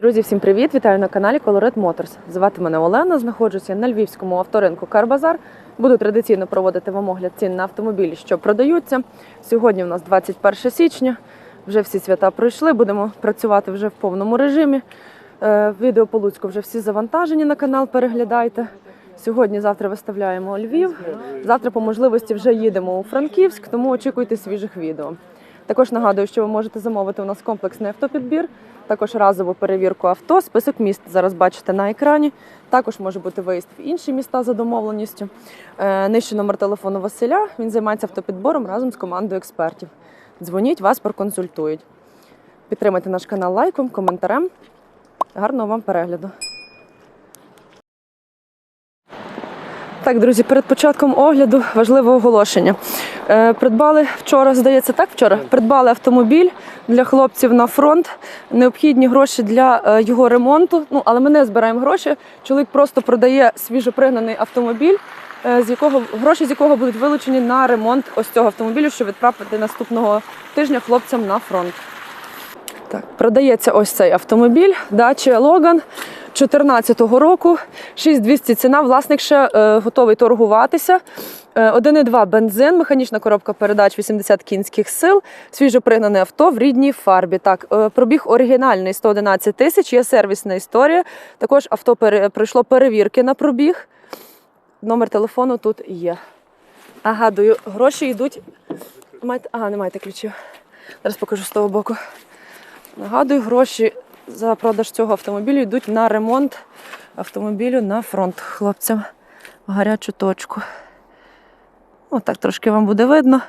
Друзі, всім привіт! Вітаю на каналі Colored Motors. Звати мене Олена. Знаходжуся на львівському авторинку Карбазар. Буду традиційно проводити вам огляд цін на автомобілі, що продаються. Сьогодні у нас 21 січня. Вже всі свята пройшли. Будемо працювати вже в повному режимі. Е, Відео по Луцьку вже всі завантажені на канал. Переглядайте. Сьогодні, завтра виставляємо Львів. Завтра, по можливості, вже їдемо у Франківськ, тому очікуйте свіжих відео. Також нагадую, що ви можете замовити у нас комплексний автопідбір, також разову перевірку авто. Список міст зараз бачите на екрані. Також може бути виїзд в інші міста за домовленістю. Е, Нижче номер телефону Василя. Він займається автопідбором разом з командою експертів. Дзвоніть, вас проконсультують. Підтримайте наш канал лайком, коментарем. Гарного вам перегляду. Так, друзі, перед початком огляду важливе оголошення. Е, Придбали вчора, здається, так вчора. Придбали автомобіль для хлопців на фронт. Необхідні гроші для е, його ремонту. Ну, але ми не збираємо гроші. Чоловік просто продає свіжопригнаний автомобіль, е, з якого гроші з якого будуть вилучені на ремонт ось цього автомобілю, щоб відправити наступного тижня хлопцям на фронт. Так, продається ось цей автомобіль Dacia Logan 2014 року. 6200 ціна. Власник ще е, готовий торгуватися. Е, 1,2 бензин, механічна коробка передач 80 кінських сил, свіжопригнане авто в рідній фарбі. Так, е, пробіг оригінальний 111 тисяч, є сервісна історія. Також авто пройшло перевірки на пробіг. Номер телефону тут є. Нагадую, гроші йдуть. Ага, не маєте ключів. Зараз покажу з того боку. Нагадую, гроші за продаж цього автомобілю йдуть на ремонт автомобілю на фронт хлопцям в гарячу точку. Ось так трошки вам буде видно.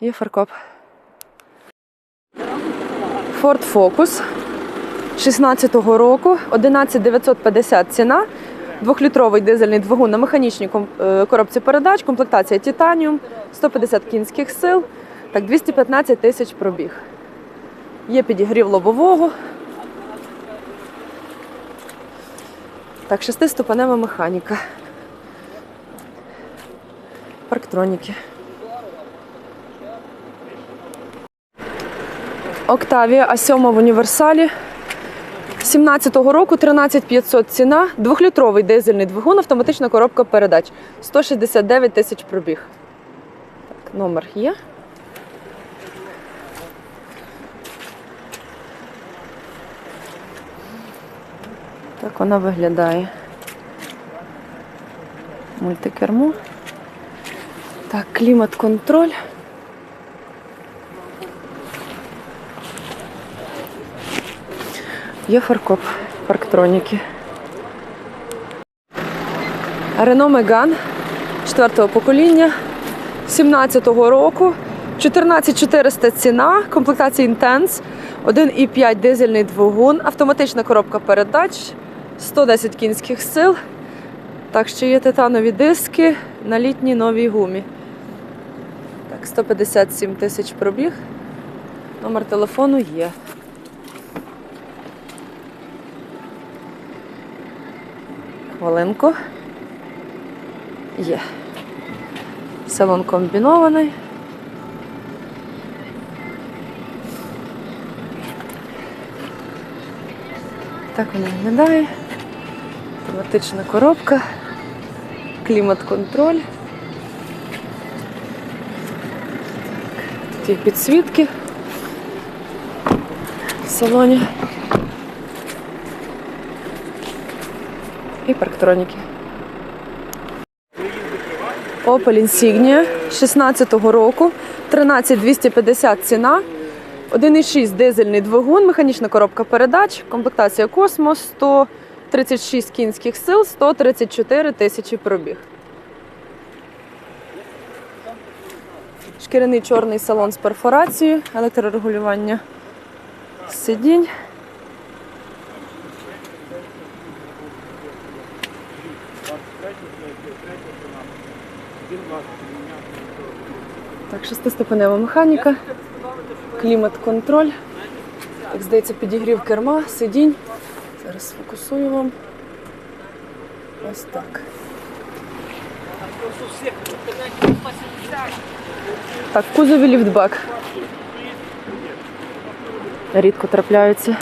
Є фаркоп. Ford Focus 16-го року, 11950 ціна. Двохлітровий дизельний двигун на механічній е, коробці передач, комплектація Титаніум, 150 кінських сил, так 215 тисяч пробіг. Є підігрів лобового. Так, шестиступенева механіка. Парктроніки. Октавія А7 в універсалі. 17-го року 13500 ціна, двохлітровий дизельний двигун, автоматична коробка передач. 169 тисяч пробіг. Так, номер є. Так вона виглядає. Мультикермо. Так, клімат-контроль. Є фаркоп парктроніки. Рено Меган 4-го покоління 17-го року. 14400 ціна, комплектація Intense, 1,5 дизельний двигун, автоматична коробка передач, 110 кінських сил. Так, ще є титанові диски на літній новій гумі. Так, 157 тисяч пробіг. Номер телефону є. Хвилинку. Є. Салон комбінований. Так вона виглядає. Автоматична коробка, клімат-контроль. Тут є підсвітки в салоні. І парктроніки. Opel Insignia 16-го року, 13250 ціна, 1,6 дизельний двигун, механічна коробка передач, комплектація Космос, 136 кінських сил, 134 тисячі пробіг. Шкіряний чорний салон з перфорацією, електрорегулювання сидінь. Так, шестиступенева механіка, клімат-контроль. Так, здається, підігрів керма, сидінь. Зараз сфокусую вам. Ось так. Так, в кузові ліфтбак. Рідко трапляються.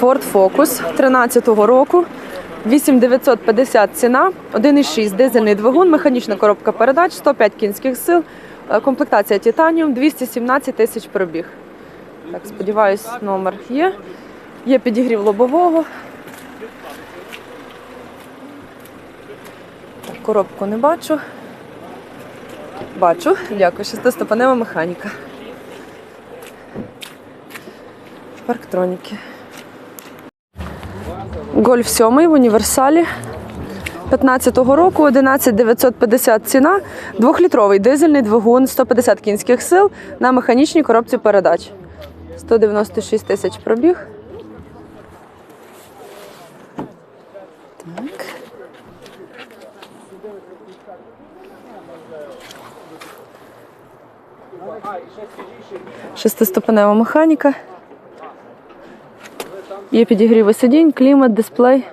Ford Focus 13-го року. 8950 ціна, 1,6 дизельний двигун, механічна коробка передач, 105 кінських сил, е, комплектація Титаніум, 217 тисяч пробіг. Так, сподіваюсь, номер є. Є підігрів лобового. Коробку не бачу. Бачу, дякую. Шестиступенева механіка. Парктроніки. Гольф 7 в універсалі 15-го року 11950 ціна, двохлітровий дизельний двигун, 150 кінських сил на механічній коробці передач. 196 тисяч пробіг. Так. Шестиступенева механіка. Є підігріви сидінь, клімат, дисплей.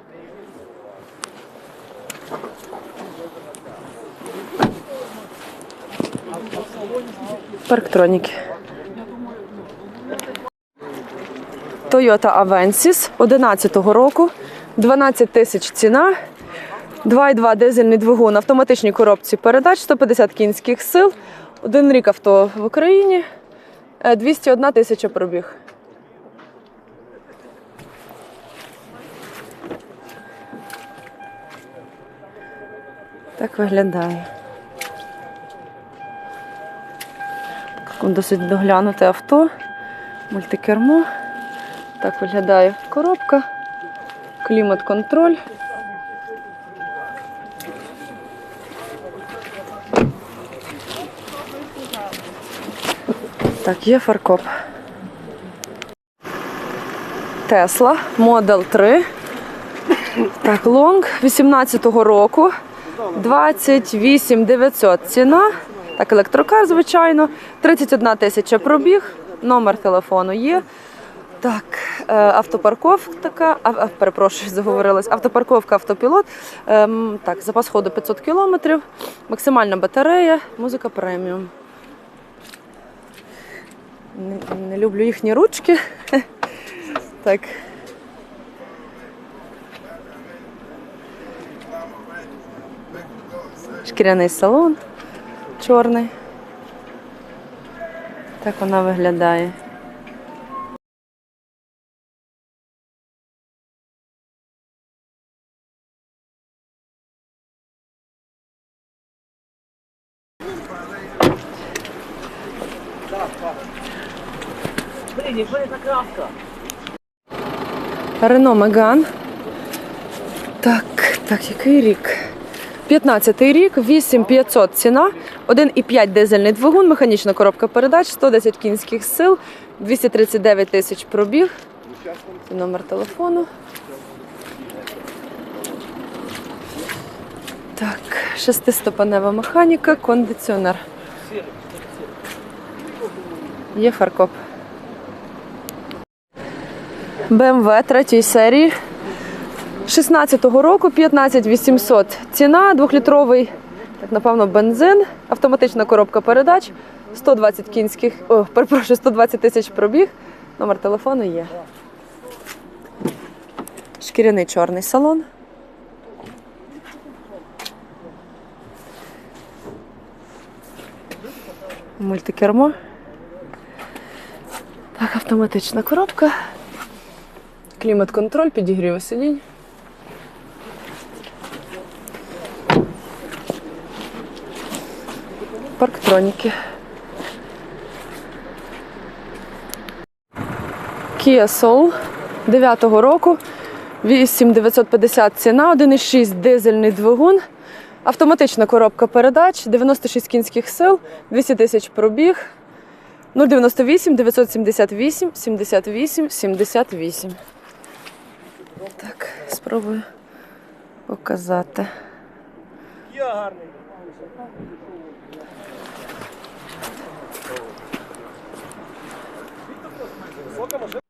Парктроніки. Toyota Avensis 11-го року, 12 тисяч ціна, 2,2 дизельний двигун, автоматичній коробці передач, 150 кінських сил, один рік авто в Україні, е, 201 тисяча пробіг. Так виглядає. Досить доглянуте авто, мультикермо. Так виглядає коробка, клімат-контроль. Так, є фаркоп. Тесла, Model 3. Так, лонг 18-го року. 28 900 ціна. Так, електрокар, звичайно. 31 тисяча пробіг. Номер телефону є. Так, е, автопарковка а, перепрошую, заговорилась. Автопарковка, автопілот. Ем, так, запас ходу 500 кілометрів, максимальна батарея, музика преміум. Не, не люблю їхні ручки. Так. Шкіряний салон чорний. Так вона виглядає. Рено Меган. Так, так, який рік? 15-й рік, 8500 ціна, 1,5 дизельний двигун, механічна коробка передач, 110 кінських сил, 239 тисяч пробіг. Це номер телефону. Так, шестиступенева механіка, кондиціонер. Є фаркоп. BMW третьої серії. 16-го року 15800 ціна, двохлітровий, так напевно, бензин, автоматична коробка передач, 120 кінських, о, перепрошую, 120 тисяч пробіг. Номер телефону є. Шкіряний чорний салон. Мультикермо. Так, автоматична коробка. Клімат-контроль, підігріви сидінь. Парктроніки. Kia Soul 9-го року. 8950 ціна, 1,6 дизельний двигун. Автоматична коробка передач, 96 кінських сил, 200 тисяч пробіг. 098 978 78 78. Так, спробую показати. Сколько машин?